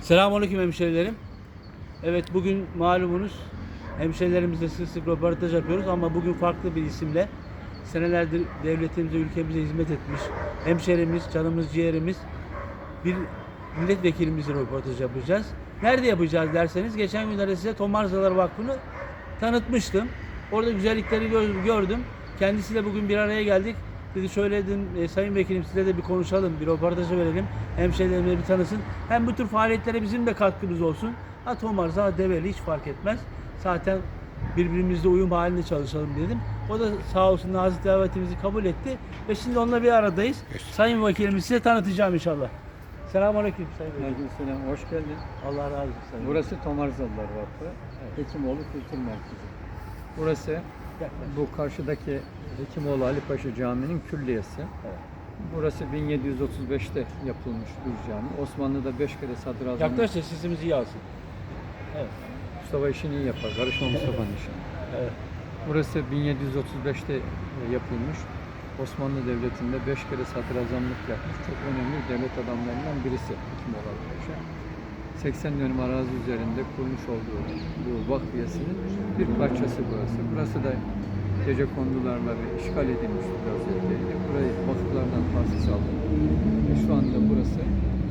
Selamünaleyküm hemşerilerim. Evet bugün malumunuz hemşerilerimizle sık sık röportaj yapıyoruz ama bugün farklı bir isimle senelerdir devletimize, ülkemize hizmet etmiş hemşerimiz, canımız, ciğerimiz bir milletvekilimizle röportaj yapacağız. Nerede yapacağız derseniz geçen günlerde size Tomarzalar Vakfı'nı tanıtmıştım. Orada güzellikleri gö- gördüm. Kendisiyle bugün bir araya geldik. Dedi şöyle dedim e, sayın vekilim size de bir konuşalım, bir röportajı verelim. Hemşehrilerimize bir tanısın. Hem bu tür faaliyetlere bizim de katkımız olsun. Ha Tomarza, ha Develi hiç fark etmez. Zaten birbirimizle uyum halinde çalışalım dedim. O da sağ olsun nazik davetimizi kabul etti. Ve şimdi onunla bir aradayız. Sayın vekilimiz size tanıtacağım inşallah. Selamünaleyküm Sayın Vekilim. Aleykümselam, hoş geldin. Allah razı olsun. Sayın Burası Tomarzalılar Vakfı, Hekimoğlu Kültür Merkezi. Burası. Bu karşıdaki Hekimoğlu Ali Paşa Camii'nin külliyesi. Evet. Burası 1735'te yapılmış bir cami. Osmanlı'da 5 kere sadrazam Yaklaş da sesimizi iyi alsın. Evet. Mustafa işini iyi yapar, karışma Mustafa'nın işi. Evet. Burası 1735'te yapılmış. Osmanlı Devleti'nde 5 kere sadrazamlık yapmış. Çok önemli devlet adamlarından birisi Hekimoğlu Ali Paşa. 80 dönüm arazi üzerinde kurmuş olduğu bu vakfiyesinin bir parçası burası. Burası da gece kondularla bir işgal edilmiş bir vaziyetteydi. Burayı vakıflardan tahsis aldı. Ve şu anda burası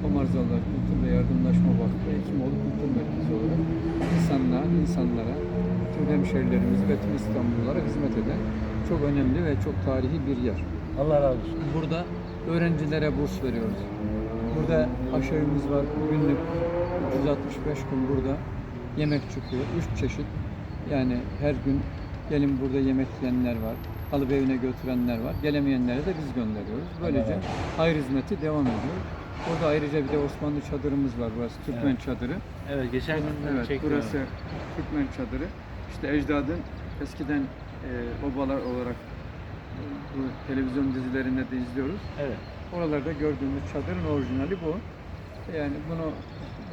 Tomarzalılar Kültür ve Yardımlaşma Vakfı Hekimoğlu Kültür Merkezi olarak insanlığa, insanlara, tüm hemşerilerimize ve tüm İstanbullulara hizmet eden çok önemli ve çok tarihi bir yer. Allah razı olsun. Burada öğrencilere burs veriyoruz. Burada aşevimiz var. Günlük 365 gün burada yemek çıkıyor. Üç çeşit. Yani her gün gelin burada yemek yiyenler var. Alıp evine götürenler var. Gelemeyenlere de biz gönderiyoruz. Böylece Evet. hayır hizmeti devam ediyor. Burada ayrıca bir de Osmanlı çadırımız var. Burası Türkmen Evet. çadırı. Evet geçen gün Evet, çektim. burası Türkmen çadırı. İşte ecdadın eskiden e, obalar olarak e, bu televizyon dizilerinde de izliyoruz. Evet. Oralarda gördüğümüz çadırın orijinali bu. Yani bunu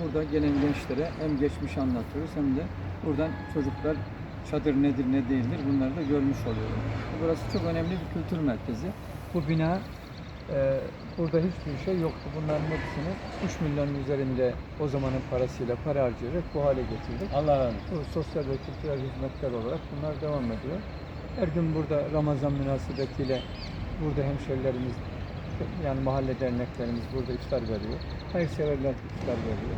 burada gelen gençlere hem geçmiş anlatıyoruz hem de buradan çocuklar çadır nedir ne değildir bunları da görmüş oluyorlar. Burası çok önemli bir kültür merkezi. Bu bina e, burada hiçbir şey yoktu. Bunların hepsini 3 milyonun üzerinde o zamanın parasıyla para harcayarak bu hale getirdik. Allah razı olsun. Bu sosyal ve kültürel hizmetler olarak bunlar devam ediyor. Her gün burada Ramazan münasebetiyle burada hemşerilerimiz yani mahalle derneklerimiz burada iftar veriyor. Hayırseverler iftar veriyor.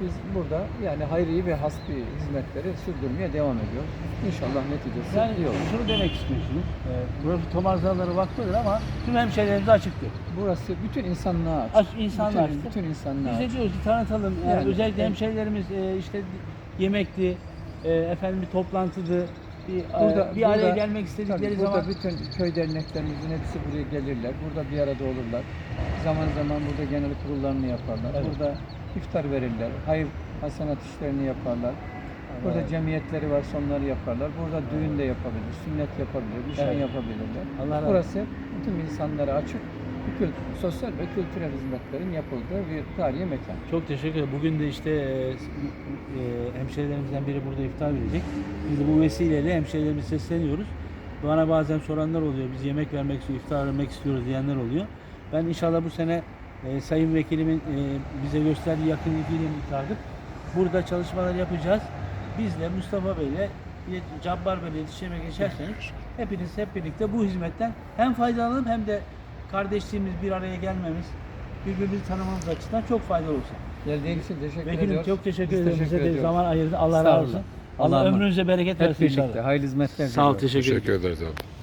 Biz burada yani hayri ve hasbi hizmetleri sürdürmeye devam ediyoruz. İnşallah neticesi Yani iyi olur. şunu demek istiyorsunuz. E, burası Tomarzaları Vakfı'dır ama tüm hemşehrilerimize açıktır. Burası bütün insanlığa açık. Aç, insanlar. bütün, bütün insanlığa Biz de açık. diyoruz ki tanıtalım. Yani Yani, özellikle evet. hemşehrilerimiz e, işte yemekti, e, efendim bir toplantıdı, bir, Burada- bir araya burada- gelmek istedikleri Tabii burada zaman bütün köy derneklerimizin hepsi buraya gelirler. Burada bir arada olurlar. Zaman zaman burada genel kurullarını yaparlar. Evet. Burada iftar verirler. Hayır hasenat işlerini yaparlar. Burada Evet. cemiyetleri var, onları yaparlar. Burada düğün de yapabilir, sünnet yapabilir, nişan Evet. yapabilirler. Allah. Burası bütün insanlara açık, bütün sosyal ve kültürel hizmetlerin yapıldığı bir tarihi mekan. Çok teşekkür ederim. Bugün de işte e, e, hemşehrilerimizden biri burada iftar verecek. Biz de bu vesileyle hemşehrilerimize sesleniyoruz. Bana bazen soranlar oluyor. Biz yemek vermek istiyoruz, iftar vermek istiyoruz diyenler oluyor. Ben inşallah bu sene e, Sayın Vekilimin e, bize gösterdiği yakın ilgiyle mutabık burada çalışmalar yapacağız. Biz de Mustafa Bey'le Cabbar Bey'le iletişime geçerseniz hepiniz hep birlikte bu hizmetten hem faydalanıp hem de kardeşliğimiz bir araya gelmemiz, birbirimizi tanımamız açısından çok faydalı olacak. Geldiğiniz için teşekkür Vekilim ediyoruz. çok teşekkür Biz ederim. teşekkür Bize de ediyoruz. zaman ayırdı. Allah razı olsun. Allah emanet. ömrünüze bereket Hep versin birlikte inşallah. hayırlı hizmetler Sağ ol, diliyoruz. teşekkür ederim. Teşekkür ederiz abi.